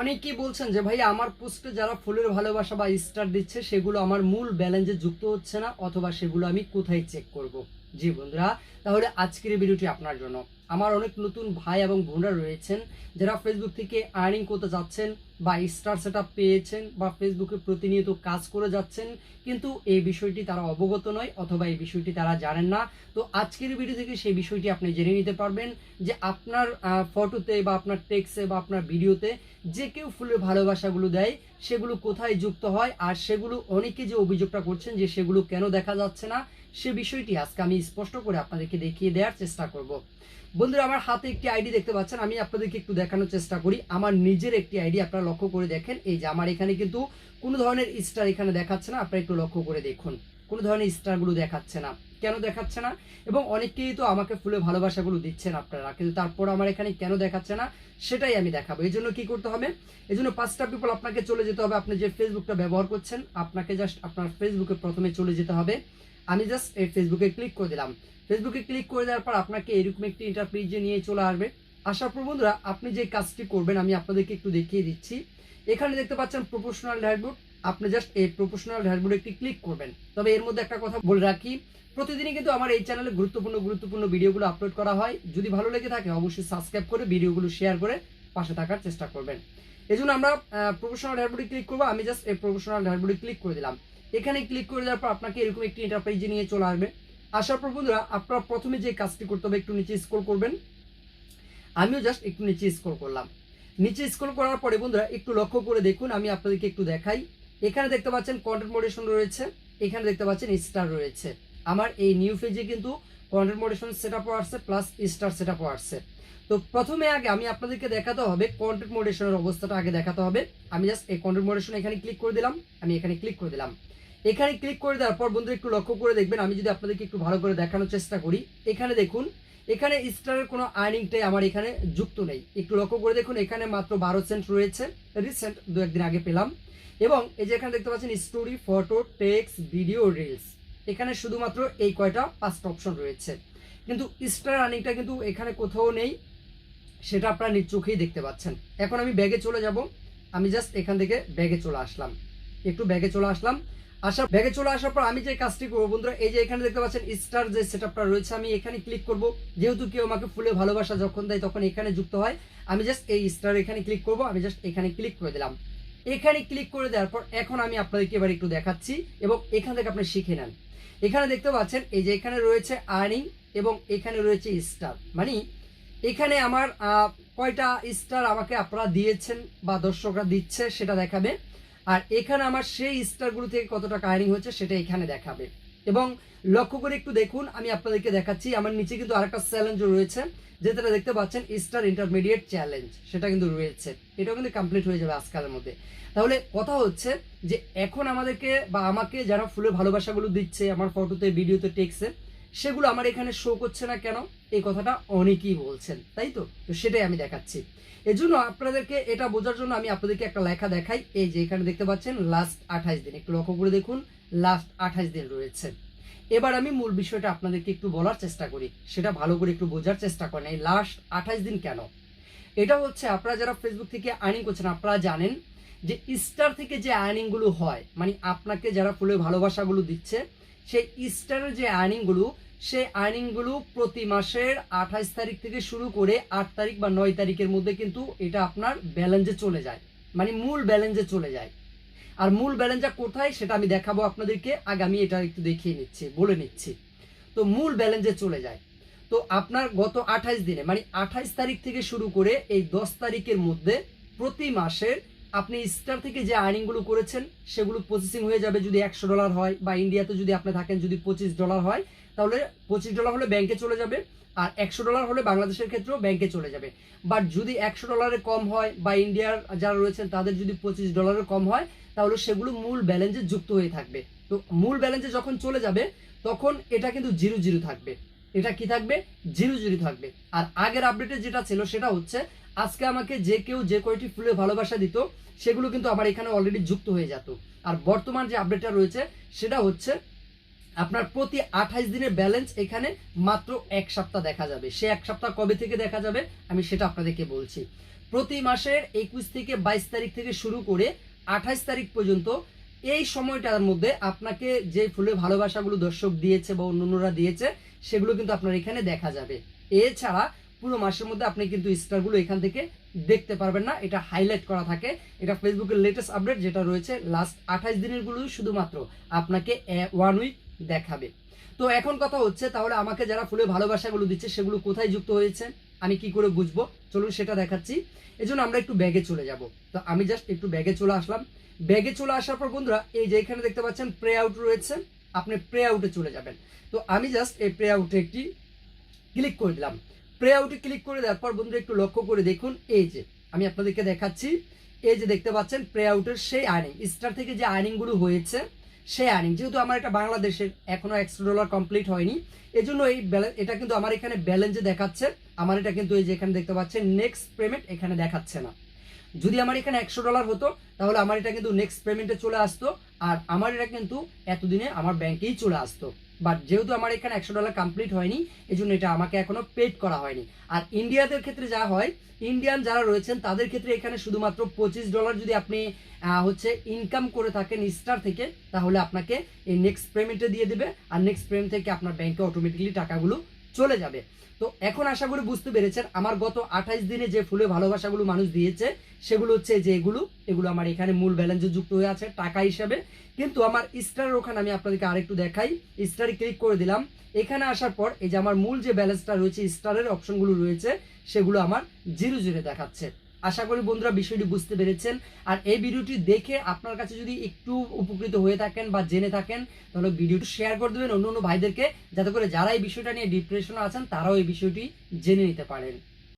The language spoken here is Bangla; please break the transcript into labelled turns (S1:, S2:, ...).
S1: অনেকেই বলছেন যে ভাই আমার পোস্টে যারা ফুলের ভালোবাসা বা স্টার দিচ্ছে, সেগুলো আমার মূল ব্যালেন্সে যুক্ত হচ্ছে না, অথবা সেগুলো আমি কোথায় চেক করব? জি বন্ধুরা, তাহলে আজকের ভিডিওটি আপনার জন্য। আমার অনেক নতুন ভাই এবং বোনরা রয়েছেন, যারা ফেসবুক থেকে আর্নিং করতে যাচ্ছেন বা স্টার সেট পেয়েছেন বা ফেসবুকে প্রতিনিয়ত কাজ করে যাচ্ছেন, কিন্তু এই বিষয়টি তারা অবগত নয় অথবা এই বিষয়টি তারা জানেন না। তো আজকের ভিডিও থেকে সেই বিষয়টি আপনি জেনে নিতে পারবেন যে আপনার ফটোতে বা আপনার টেক্সে বা আপনার ভিডিওতে যে কেউ ফুলের ভালোবাসাগুলো দেয়, সেগুলো কোথায় যুক্ত হয়, আর সেগুলো অনেকে যে অভিযোগটা করছেন যে সেগুলো কেন দেখা যাচ্ছে না সে বিষয়টি আজকে আমি স্পষ্ট করে আপনাদেরকে দেখিয়ে দেওয়ার চেষ্টা করব। বন্ধুরা, আমার হাতে একটি আইডি দেখতে পাচ্ছেন, আমি আপনাদেরকে একটু দেখানোর চেষ্টা করি। আমার নিজের একটি আইডি আপনারা লক্ষ্য করে দেখেন। এই যে আমার এখানে কিন্তু কোনো ধরনের স্টার এখানে দেখাচ্ছে না, আপনারা একটু লক্ষ্য করে দেখুন। কোনো ধরনের স্টারগুলো দেখাচ্ছে না। কেন দেখাচ্ছে না? এবং অনেকেই তো আমাকে ফুলে ভালোবাসাগুলো দিচ্ছেন আপনারা, কিন্তু তারপর আমার এখানে কেন দেখাচ্ছে না, সেটাই আমি দেখাবো। এই জন্য কি করতে হবে? এই জন্য পাঁচটা পিপল আপনাকে চলে যেতে হবে। আপনি যে ফেসবুকটা ব্যবহার করছেন, আপনাকে জাস্ট আপনার ফেসবুকে প্রথমে চলে যেতে হবে। আমি জাস্ট এই ফেসবুকে ক্লিক করে দিলাম। ফেসবুকে ক্লিক করে দেওয়ার পর আপনাকে এরকম একটি ইন্টারপ্রিজে নিয়ে চলে আসবে। আসার পর বন্ধুরা, আপনি যে কাজটি করবেন, আমি আপনাদেরকে একটু দেখিয়ে দিচ্ছি। এখানে দেখতে পাচ্ছেন প্রফেশনাল ড্যাশবোর্ড আপনি জাস্ট এই প্রফেশনাল ড্যাশবোর্ডে একটি ক্লিক করবেন। তবে এর মধ্যে একটা কথা বলে রাখি, প্রতিদিনই কিন্তু আমার এই চ্যানেলে গুরুত্বপূর্ণ গুরুত্বপূর্ণ ভিডিওগুলো আপলোড করা হয়। যদি ভালো লেগে থাকে, অবশ্যই সাবস্ক্রাইব করে ভিডিওগুলো শেয়ার করে পাশে থাকার চেষ্টা করবেন। এই আমরা প্রফেশনাল ড্যাশবোর্ডে ক্লিক করব। আমি জাস্ট এই প্রফেশনাল ড্যাশবোর্ডে ক্লিক করে দিলাম। এখানে ক্লিক করে দেওয়ার পর আপনাকে এরকম একটি ইন্টারপ্রাইজে নিয়ে চলে আসবে। আসার পর বন্ধুরা, আপনার প্রথমে যে কাজটি করতে হবে, একটু নিচে স্ক্রল করবেন। আমিও জাস্ট একটু নিচে স্ক্রল করলাম। নিচে স্ক্রল করার পরে বন্ধুরা, একটু লক্ষ্য করে দেখুন, আমি আপনাদেরকে একটু দেখাই। এখানে দেখতে পাচ্ছেন কন্টেন্ট মডারেশন রয়েছে, এখানে দেখতে পাচ্ছেন স্টার রয়েছে। আমার এই নিউ পেজে কিন্তু কন্টেন্ট মডারেশন সেট আপও আসছে প্লাস স্টার সেট আপও আসছে। তো প্রথমে আগে আমি আপনাদেরকে দেখাতে হবে কন্টেন্ট মডারেশনের অবস্থাটা আগে দেখাতে হবে। আমি জাস্ট এই কন্টেন্ট মডারেশন এখানে ক্লিক করে দিলাম, আমি এখানে ক্লিক করে দিলাম। এখানে ক্লিক করে দেওয়ার পর বন্ধুরা একটু লক্ষ্য করে দেখবেন, আমি যদি আপনাদেরকে একটু ভালো করে দেখানোর চেষ্টা করি। এখানে দেখুন, এখানে স্টারের কোনো আর্নিংটাই আমার এখানে যুক্ত নেই। একটু লক্ষ্য করে দেখুন, এখানে মাত্র বারো সেন্ট রয়েছে। রিসেন্ট দু একদিন আগে পেলাম। এবং এই যে এখানে দেখতে পাচ্ছেন story photo text video reels এখানে শুধুমাত্র এই কয়টা পাঁচটা অপশন রয়েছে। কিন্তু স্টার আর্নিংটা কিন্তু এখানে কোথাও নেই, সেটা আপনারা নিজ চোখেই দেখতে পাচ্ছেন। এখন আমি ব্যাগে চলে যাব। আমি জাস্ট এখান থেকে ব্যাগে চলে আসলাম। একটু ব্যাগে চলে আসলাম। আসার ব্যাগে চলে আসার পর আমি যে কাজটি করব, বন্ধুরা, এই যে এখানে দেখতে পাচ্ছেন স্টার যে সেটআপটা রয়েছে, আমি এখানে ক্লিক করব। যেহেতু কেউ আমাকে ফুলে ভালোবাসা যখন দেয়, তখন এখানে যুক্ত হয়। আমি জাস্ট এই স্টার এখানে ক্লিক করব, আমি জাস্ট এখানে ক্লিক করে দিলাম। এখানে ক্লিক করে দেওয়ার পর এখন আমি আপনাদেরকে এবার একটু দেখাচ্ছি এবং এখান থেকে আপনি শিখে নেন। এখানে দেখতে পাচ্ছেন, এই যে এখানে রয়েছে আর্নিং এবং এখানে রয়েছে স্টার মানে এখানে আমার কয়টা স্টার আমাকে আপনারা দিয়েছেন বা দর্শকরা দিচ্ছে সেটা দেখাবে। আর এখানে আমার সেই স্টারগুলো থেকে কত টাকা আর্নিং হচ্ছে সেটা এখানে দেখাবে। এবং লক্ষ্য করে একটু দেখুন, আমি আপনাদেরকে দেখাচ্ছি, আমার নিচে কিন্তু আরেকটা চ্যালেঞ্জ রয়েছে যেটা দেখতে পাচ্ছেন স্টার ইন্টারমিডিয়েট চ্যালেঞ্জ সেটা কিন্তু রয়েছে। এটাও কিন্তু কমপ্লিট হয়ে যাবে আজকালের মধ্যে। তাহলে কথা হচ্ছে যে এখন আমাদেরকে বা আমাকে যারা ফুলের ভালোবাসাগুলো দিচ্ছে, আমার ফটোতে ভিডিওতে টেক্সে সেগুলো আমার এখানে শো করছে না কেন? এই কথাটা অনেকেই বলছেন, তাই তো? তো সেটাই আমি দেখাচ্ছি। এজন্য আপনাদেরকে এটা বোঝার জন্য আমি আপনাদেরকে একটা লেখা দেখাই। এই যে এখানে দেখতে পাচ্ছেন লাস্ট আঠাইশ দিন। একটু লক্ষ্য করে দেখুন লাস্ট আঠাইশ দিন রয়েছে। এবার আমি মূল বিষয়টা আপনাদেরকে একটু বলার চেষ্টা করি। সেটা ভালো করে একটু বোঝার চেষ্টা করেন, এই লাস্ট আঠাইশ দিন কেন? এটা হচ্ছে, আপনারা যারা ফেসবুক থেকে আর্নিং করছেন, আপনারা জানেন যে স্টার থেকে যে আর্নিংগুলো হয় মানে আপনাকে যারা ফুলের ভালোবাসাগুলো দিচ্ছে সেই ইস্টারের যে আর্নিংগুলো সেই আর্নিংগুলো প্রতি মাসের আঠাইশ তারিখ থেকে শুরু করে আট তারিখ বা নয় তারিখের মধ্যে কিন্তু এটা আপনার ব্যালেন্সে চলে যায়। মানে মূল ব্যালেন্সে চলে যায়। আর মূল ব্যালেন্সটা কোথায় সেটা আমি দেখাবো আপনাদেরকে। আগে আমি এটা একটু দেখিয়ে নিচ্ছি, বলে নিচ্ছি। তো মূল ব্যালেন্সে চলে যায়। তো আপনার গত আঠাইশ দিনে মানে আঠাইশ তারিখ থেকে শুরু করে এই দশ তারিখের মধ্যে প্রতি মাসের আপনি স্টার থেকে যে আর্নিংগুলো করেছেন, সেগুলো প্রসেসিং হয়ে যাবে যদি একশো ডলার হয়, বা ইন্ডিয়াতে যদি আপনি থাকেন যদি পঁচিশ ডলার হয়, তাহলে পঁচিশ ডলার হলে ব্যাংকে চলে যাবে, আর একশো ডলার হলে বাংলাদেশের ক্ষেত্রেও ব্যাংকে চলে যাবে। বাট যদি একশো ডলারের কম হয়, বা ইন্ডিয়ার যারা রয়েছেন, তাদের যদি পঁচিশ ডলারের কম হয়, তাহলে সেগুলো মূল ব্যালেন্সে যুক্ত হয়ে থাকবে। তো মূল ব্যালেন্সে যখন চলে যাবে, তখন এটা কিন্তু জিরো জিরো থাকবে। এটা কি থাকবে? জিরো জিরো থাকবে। আর আগের আপডেটে যেটা ছিল, সেটা হচ্ছে আজকে আমাকে যে কেউ যে কয়টি ফুলে ভালোবাসা দিত, সেগুলো কিন্তু আমার এখানে অলরেডি যুক্ত হয়ে যেত। আর বর্তমান যে আপডেটটা রয়েছে, সেটা হচ্ছে আপনার প্রতি আঠাইশ দিনের ব্যালেন্স এখানে মাত্র এক সপ্তাহ দেখা যাবে। সে এক সপ্তাহ কবে থেকে দেখা যাবে, আমি সেটা আপনাদেরকে বলছি। প্রতি মাসের একুশ থেকে বাইশ তারিখ থেকে শুরু করে আঠাইশ তারিখ পর্যন্ত এই সময়টার মধ্যে আপনাকে যে ফুলের ভালোবাসাগুলো দর্শক দিয়েছে বা অন্যান্যরা দিয়েছে, সেগুলো কিন্তু আপনার এখানে দেখা যাবে। এছাড়া পুরো মাসের মধ্যে আপনি কিন্তু স্টারগুলো এখান থেকে দেখতে পারবেন না। এটা হাইলাইট করা থাকে। এটা ফেসবুকের লেটেস্ট আপডেট যেটা রয়েছে লাস্ট আঠাশ দিনেরগুলো শুধুমাত্র আপনাকে ওয়ান উইক দেখাবে। তো এখন কথা হচ্ছে, তাহলে আমাকে যারা ফুলের ভালোবাসাগুলো দিচ্ছে, সেগুলো কোথায় যুক্ত হয়েছে? আমি কি করে বুঝব? চলুন সেটা দেখাচ্ছি। এজন্য আমরা একটু ব্যাগে চলে যাব। তো আমি জাস্ট একটু ব্যাগে চলে আসলাম। ব্যাগে চলে আসার পর বন্ধুরা, এই যে এখানে দেখতে পাচ্ছেন প্রে আউট রয়েছে। আপনি প্রে আউটে চলে যাবেন। তো আমি জাস্ট এই প্রে আউটে একটি ক্লিক করে দিলাম। প্রে আউটে ক্লিক করে দেওয়ার পর বন্ধুরা একটু লক্ষ্য করে দেখুন, এই যে, আমি আপনাদেরকে দেখাচ্ছি। এই যে দেখতে পাচ্ছেন প্রে আউটের সেই আর্নিং স্টার থেকে যে আর্নিংগুলো হয়েছে, সেই আর্নিং যেহেতু আমার এটা বাংলাদেশের, এখনও একশো ডলার কমপ্লিট হয়নি। এজন্য এই এটা কিন্তু আমার এখানে ব্যালেন্সে দেখাচ্ছে, আমার এটা কিন্তু এই যে এখানে দেখতে পাচ্ছেন নেক্সট পেমেন্ট এখানে দেখাচ্ছে না। যদি আমার এখানে একশো ডলার হতো, তাহলে আমার এটা কিন্তু নেক্সট পেমেন্টে চলে আসতো, আর আমার এটা কিন্তু এতদিনে আমার ব্যাংকেই চলে আসতো। বাট যেহেতু আমার এখানে একশো ডলার কমপ্লিট হয়নি এই জন্য এটা আমাকে এখনও পেড করা হয়নি। আর ইন্ডিয়াদের ক্ষেত্রে যা হয় ইন্ডিয়ান যারা রয়েছেন, তাদের ক্ষেত্রে এখানে শুধুমাত্র পঁচিশ ডলার যদি আপনি হচ্ছে ইনকাম করে থাকেন স্টার থেকে, তাহলে আপনাকে এই নেক্সট পেমেন্টে দিয়ে দেবে। আর নেক্সট পেমেন্ট থেকে আপনার ব্যাংকে অটোমেটিকলি টাকাগুলো চলে যাবে। তো এখন আশা করি বুঝতে পেরেছেন, আমার গত আঠাইশ দিনে যে ফুলে ভালোবাসাগুলো মানুষ দিয়েছে, সেগুলো হচ্ছে যে এগুলো এগুলো আমার এখানে মূল ব্যালেন্সে যুক্ত হয়ে আছে টাকা হিসাবে। কিন্তু আমার স্টারের ওখানে আমি আপনাদেরকে আরেকটু দেখাই, স্টারে ক্লিক করে দিলাম। এখানে আসার পর এই যে আমার মূল যে ব্যালেন্সটা রয়েছে, স্টারের অপশনগুলো রয়েছে, সেগুলো আমার জিরো জিরো দেখাচ্ছে। আশা করি বন্ধুরা বিষয়টি বুঝতে পেরেছেন। আর এই ভিডিওটি দেখে আপনার কাছে যদি একটু উপকৃত হয়ে থাকেন বা জেনে থাকেন, তাহলে ভিডিওটি শেয়ার করে দেবেন অন্য অন্য ভাইদেরকে, যাতে করে যারা এই বিষয়টা নিয়ে ডিপ্রেশনে আছেন, তারাও এই বিষয়টি জেনে নিতে পারেন।